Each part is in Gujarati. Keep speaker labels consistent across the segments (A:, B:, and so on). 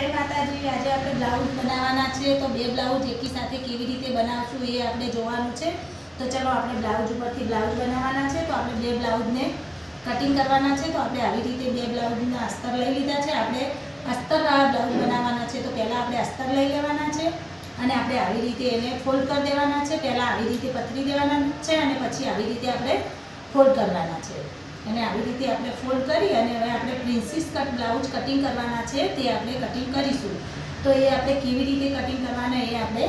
A: જય માતાજી, આજે આપણે બ્લાઉઝ બનાવવાના છે, તો બે બ્લાઉઝ એકી સાથે કેવી રીતે બનાવશું એ આપણે જોવાનું છે. તો ચલો આપણે બ્લાઉઝ ઉપરથી બ્લાઉઝ બનાવવાના છે, તો આપણે બે બ્લાઉઝને કટિંગ કરવાના છે, તો આપણે આવી રીતે બે બ્લાઉઝના અસ્તર લઈ લીધા છે. આપણે અસ્તરવાળા બ્લાઉઝ બનાવવાના છે, તો પહેલાં આપણે અસ્તર લઈ લેવાના છે અને આપણે આવી રીતે એને ફોલ્ડ કરી દેવાના છે. પહેલાં આવી રીતે પથરી દેવાના છે અને પછી આવી રીતે આપણે ફોલ્ડ કરવાના છે. અને આવી રીતે આપણે ફોલ્ડ કરી અને હવે આપણે પ્રિન્સીસ કટ બ્લાઉઝ કટિંગ કરવાના છે, તે આપણે કટિંગ કરીશું. તો એ આપણે કેવી રીતે કટિંગ કરવાના એ આપણે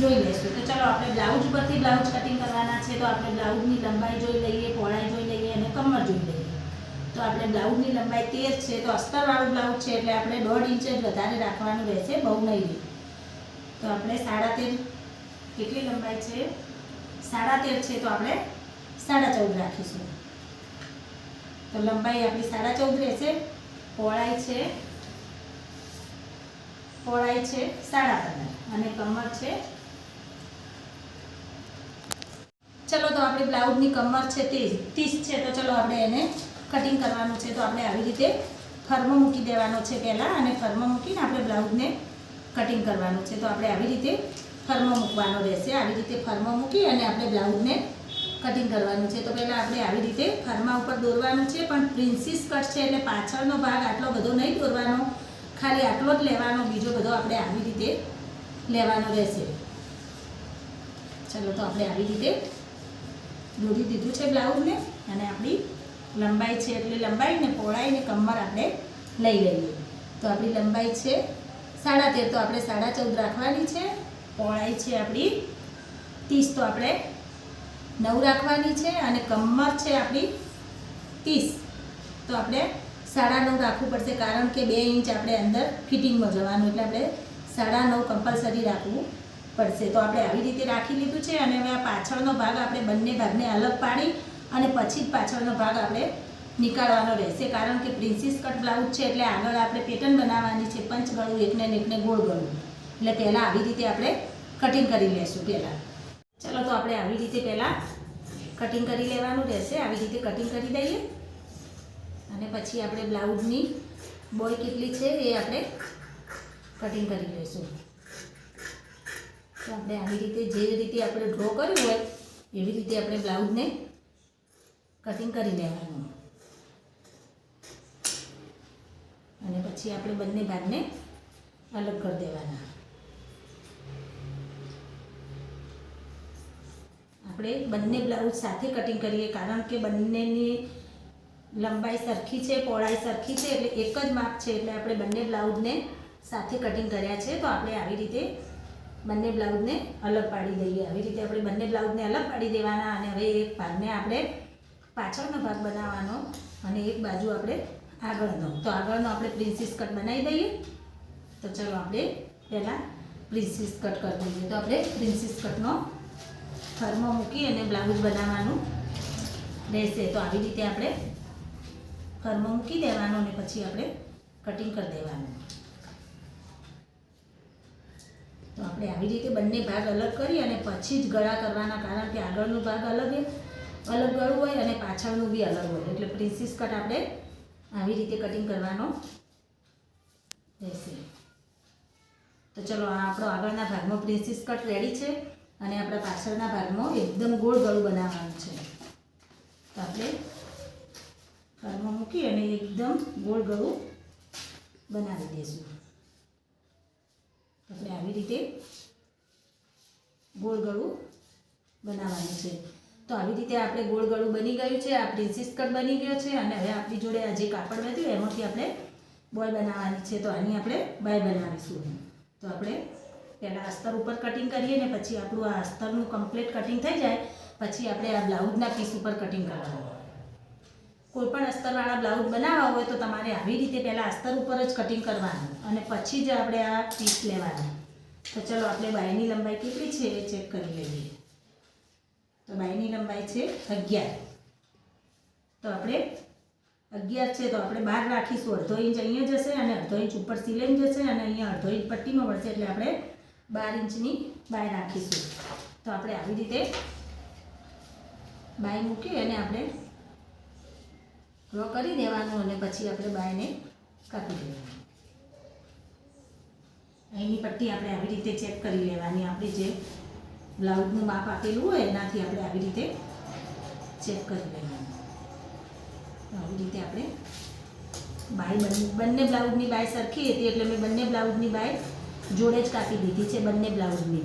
A: જોઈ લઈશું. તો ચાલો આપણે બ્લાઉઝ પરથી બ્લાઉઝ કટિંગ કરવાના છે, તો આપણે બ્લાઉઝની લંબાઈ જોઈ લઈએ, પહોળાઈ જોઈ લઈએ અને કમર જોઈ લઈએ. તો આપણે બ્લાઉઝની લંબાઈ તેર છે, તો અસ્તરવાળું બ્લાઉઝ છે, એટલે આપણે દોઢ ઇંચ જ વધારે રાખવાનું રહેશે, બહુ નહીં તો આપણે સાડા તેર, કેટલી લંબાઈ છે? સાડા તેર છે, તો આપણે સાડા ચૌદ રાખીશું. તો લંબાઈ આપણી સાડા ચૌદ રહેશે. પહોળાઈ છે પહોળાઈ છે સાડા પંદર અને કમર છે. ચલો તો આપણી બ્લાઉઝની કમર છે તે ત્રીસ છે, તો ચલો આપણે એને કટિંગ કરવાનું છે. તો આપણે આવી રીતે ફર્મ મૂકી દેવાનો છે પહેલાં અને ફર્મ મૂકીને આપણે બ્લાઉઝને કટિંગ કરવાનું છે. તો આપણે આવી રીતે ફર્મો મૂકવાનો રહેશે. આવી રીતે ફર્મ મૂકી અને આપણે બ્લાઉઝને કટિંગ કરવાનું છે. તો પહેલાં આપણે આવી રીતે ફરમા ઉપર દોરવાનું છે, પણ પ્રિન્સીસ કટ છે એટલે પાછળનો ભાગ આટલો બધો નહીં દોરવાનો. ખાલી આટલો જ લેવાનો, બીજો બધો આપણે આવી રીતે લેવાનો રહેશે. ચલો તો આપણે આવી રીતે દોરી દીધું છે બ્લાઉઝને, અને આપણી લંબાઈ છે એટલે લંબાઈ ને પહોળાઈ ને કમર આપણે લઈ લઈએ. તો આપણી લંબાઈ છે સાડા તેર, તો આપણે સાડા ચૌદ રાખવાની છે. પહોળાઈ છે આપણી ત્રીસ, તો આપણે નવ રાખવાની છે અને કમર છે આપણી ત્રીસ. તો આપણે સાડા નવ રાખવું પડશે, કારણ કે બે ઇંચ આપણે અંદર ફિટિંગમાં જવાનું, એટલે આપણે સાડા નવ કમ્પલસરી રાખવું પડશે. તો આપણે આવી રીતે રાખી લીધું છે અને હવે આ પાછળનો ભાગ આપણે બંને ભાગને અલગ પાડી અને પછી જ પાછળનો ભાગ આપણે નીકાળવાનો રહેશે, કારણ કે પ્રિન્સિસ કટ બ્લાઉઝ છે એટલે આગળ આપણે પેટર્ન બનાવવાની છે, પંચ ગળું એકને એકને ગોળ ગળું. એટલે પહેલાં આવી રીતે આપણે કટિંગ કરી લઈશું પહેલાં. ચલો તો આપણે આવી રીતે પહેલાં કટિંગ કરી લેવાનું રહેશે. આવી રીતે કટિંગ કરી દઈએ. અને પછી આપણે બ્લાઉઝની બોય કેટલી છે એ આપણે કટિંગ કરી લઈશું. તો આપણે આવી રીતે જે રીતે આપણે ડ્રો કર્યું હોય, એવી રીતે આપણે બ્લાઉઝને કટિંગ કરી લેવાનું. અને પછી આપણે બંને ભાગને અલગ કરી દેવાના. આપણે બંને બ્લાઉઝ સાથે કટિંગ કરીએ, કારણ કે બંનેની લંબાઈ સરખી છે, પહોળાઈ સરખી છે, એટલે એક જ માપ છે, એટલે આપણે બંને બ્લાઉઝને સાથે કટિંગ કર્યા છે, તો આપણે આવી રીતે બંને બ્લાઉઝને અલગ પાડી દઈએ. આવી રીતે આપણે બંને બ્લાઉઝને અલગ પાડી દેવાના અને હવે એક ભાગને આપણે પાછળનો ભાગ બનાવવાનો અને એક બાજુ આપણે આગળનો. તો આગળનો આપણે પ્રિન્સીસ કટ બનાવી દઈએ. તો ચલો આપણે પહેલાં પ્રિન્સીસ કટ કરી દઈએ. તો આપણે પ્રિન્સીસ કટનો ફર્મો મૂકી અને બ્લાઉઝ બનાવવાનું રહેશે. તો આવી રીતે આપણે ફર્મો મૂકી દેવાનો અને પછી આપણે કટિંગ કરી દેવાનું. તો આપણે આવી રીતે બંને ભાગ અલગ કરી અને પછી જ ગળા કરવાના, કારણ કે આગળનો ભાગ અલગ અલગ ગળું હોય અને પાછળનું બી અલગ હોય. એટલે પ્રિન્સિસ કટ આપણે આવી રીતે કટિંગ કરવાનો રહેશે. તો ચલો આપણો આગળના ભાગમાં પ્રિન્સિસ કટ રેડી છે. અને આપણા પાછળના ભાગમાં એકદમ ગોળ ગળું બનાવવાનું છે. તો આપણે ઘરમાં મૂકી અને એકદમ ગોળ ગળું બનાવી દઈશું. આપણે આવી રીતે ગોળ ગળું બનાવવાનું છે. તો આવી રીતે આપણે ગોળ ગળું બની ગયું છે, આ પ્રિન્સિસ કટ બની ગયો છે અને હવે આપણી જોડે આ જે કાપડ વધ્યું એમાંથી આપણે બોય બનાવવાની છે. તો આની આપણે બાય બનાવીશું. તો આપણે પહેલાં અસ્તર ઉપર કટિંગ કરીએ ને પછી આપણું આ અસ્તરનું કમ્પ્લીટ કટિંગ થઈ જાય, પછી આપણે આ બ્લાઉઝના પીસ ઉપર કટિંગ કરવાનું. કોઈ પણ અસ્તરવાળા બ્લાઉઝ બનાવવા હોય તો તમારે આવી રીતે પહેલાં અસ્તર ઉપર જ કટિંગ કરવાનું અને પછી જ આપણે આ પીસ લેવાના. તો ચલો આપણે બાયની લંબાઈ કેટલી છે એ ચેક કરી લઈએ. તો બાયની લંબાઈ છે અગિયાર. તો આપણે અગિયાર છે તો આપણે બાર રાખીશું. અડધો ઇંચ અહીંયા જશે અને અડધો ઇંચ ઉપર સિલેન જશે અને અહીંયા અડધો ઇંચ પટ્ટીમાં મળશે એટલે આપણે બાર ઇંચની બાય રાખીશું. તો આપણે આવી રીતે બાય મૂકી અને આપણે ડ્રો કરી દેવાનું અને પછી આપણે બાયને કાપી દેવાનું. અહીંની પટ્ટી આપણે આવી રીતે ચેક કરી લેવાની. આપણી જે બ્લાઉઝનું માપ આપેલું હોય, એનાથી આપણે આવી રીતે ચેક કરી લેવાનું. આવી રીતે આપણે બાય બંને બ્લાઉઝની બાય સરખી હતી એટલે મેં બંને બ્લાઉઝની બાય જોડે જ કાપી દીધી છે, બંને બ્લાઉઝની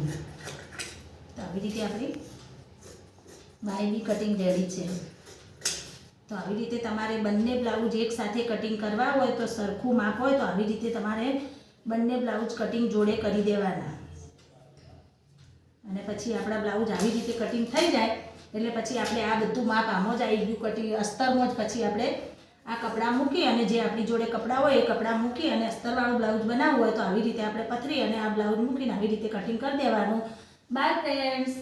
A: તો આવી રીતે આપણી બાયની કટિંગ રેડી છે. તો આવી રીતે તમારે બંને બ્લાઉઝ એક સાથે કટિંગ કરવા હોય તો સરખું માપ હોય તો આવી રીતે તમારે બંને બ્લાઉઝ કટિંગ જોડે કરી દેવાના. અને પછી આપણા બ્લાઉઝ આવી રીતે કટિંગ થઈ જાય, એટલે પછી આપણે આ બધું માપ આમાં જ આવી ગયું કટિંગ અસ્તરમાં જ પછી આપણે આ કપડાં મૂકી અને જે આપણી જોડે કપડાં હોય એ કપડાં મૂકી અને અસ્તરવાળું બ્લાઉઝ બનાવવું હોય તો આવી રીતે આપણે પથરી અને આ બ્લાઉઝ મૂકીને આવી રીતે કટિંગ કરી દેવાનું. By friends